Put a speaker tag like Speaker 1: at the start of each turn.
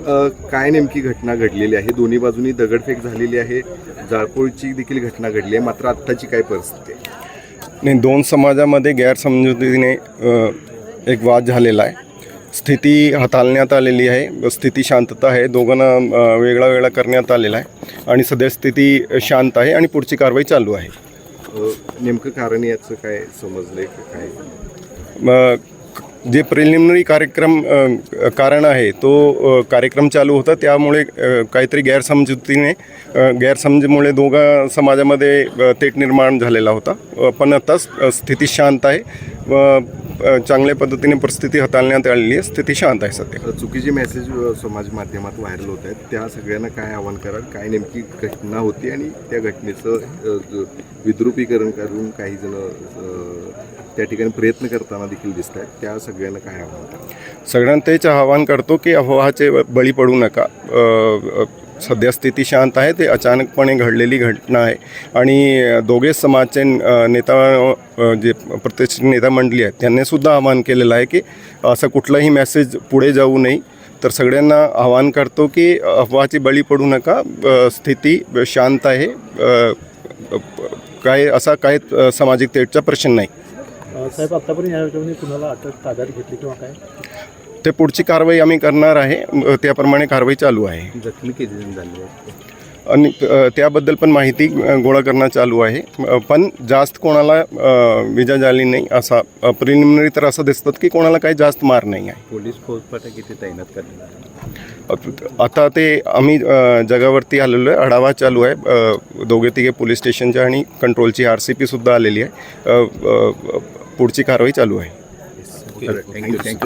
Speaker 1: काय नेमकी घटना घडलेली आहे? दोन्ही बाजूनी दगडफेक झालेली आहे. जाळपोळीची देखील घटना घडली आहे. मात्र आत्ताची काय परिस्थिती आहे?
Speaker 2: नाही दोन समाजामध्ये गैरसमजुतीने एक वाद झालेला आहे. स्थिती हाताळण्यात आलेली आहे. स्थिती शांतता आहे. दोघांना वेगळा वेगळा करण्यात आलेला आहे. आणि सध्या स्थिती शांत आहे आणि पुढची कारवाई चालू आहे.
Speaker 1: नेमकं कारण याचं काय समजलंय का काय?
Speaker 2: जे प्रिलिमिनरी कार्यक्रम कारण आहे तो कार्यक्रम चालू होता. त्यामुळे काहीतरी गैरसमजुतीने गैरसमजमुळे दोघा समाजामध्ये तेट निर्माण झालेला होता. पण आता स्थिती शांत आहे. व चांगल्या पद्धतीने परिस्थिती हाताळण्यात आलेली आहे. स्थिती शांत आहे सध्या.
Speaker 1: चुकीचे मेसेज समाज माध्यमात व्हायरल होत आहेत त्या सगळ्यांना काय आव्हान कराल? काय नेमकी घटना होती आणि त्या घटनेचं विद्रुपीकरण करून काही जण त्या ठिकाणी प्रयत्न करताना देखील दिसत आहेत. त्या सगळ्यांना काय आव्हान कराल?
Speaker 2: सगळ्यांना तेच आवाहन करतो की अफवाचे बळी पडू नका. सध्या स्थिती शांत आहे ते अचानकपणे घडलेली घटना आहे. आणि दोघेच समाजचे नेता जे प्रतिष्ठित नेता मंडळी आहेत त्यांनी सुद्धा आवाहन केलेलं आहे की असं कुठलाही मेसेज पुढे जाऊ नये. तर सगळ्यांना आवाहन करतो की अफवाची बळी पडू नका स्थिती शांत आहे काय असा काय सामाजिक तेटचा प्रश्न नाही.
Speaker 3: साहेब आतापर्यंत या कुणाला अटक ताब्यात घेतली किंवा काय?
Speaker 2: ते पुढची कारवाई आम्ही करणार आहे. त्याप्रमाणे कारवाई चालू आहे.
Speaker 1: जखमी किती जण झाले
Speaker 2: आणि अ, त्याबद्दल पण माहिती अ, गोळा करणं चालू आहे. अ, पण जास्त कोणाला अ, विजा झाली नाही असा प्रिलिमिनरी तर असं दिसतं की कोणाला काही जास्त मार नाही आहे.
Speaker 1: पोलीस फौजफाटा किती तैनात करण्यात
Speaker 2: अ, आता ते आम्ही अ, जगावरती आलेलो आहे. आढावा चालू आहे. अ, दोघे तिघे पोलीस स्टेशनच्या आणि कंट्रोलची आर सी पी सुद्धा आलेली आहे. अ, अ, पुढची कारवाई चालू आहे.
Speaker 1: Thank you thank you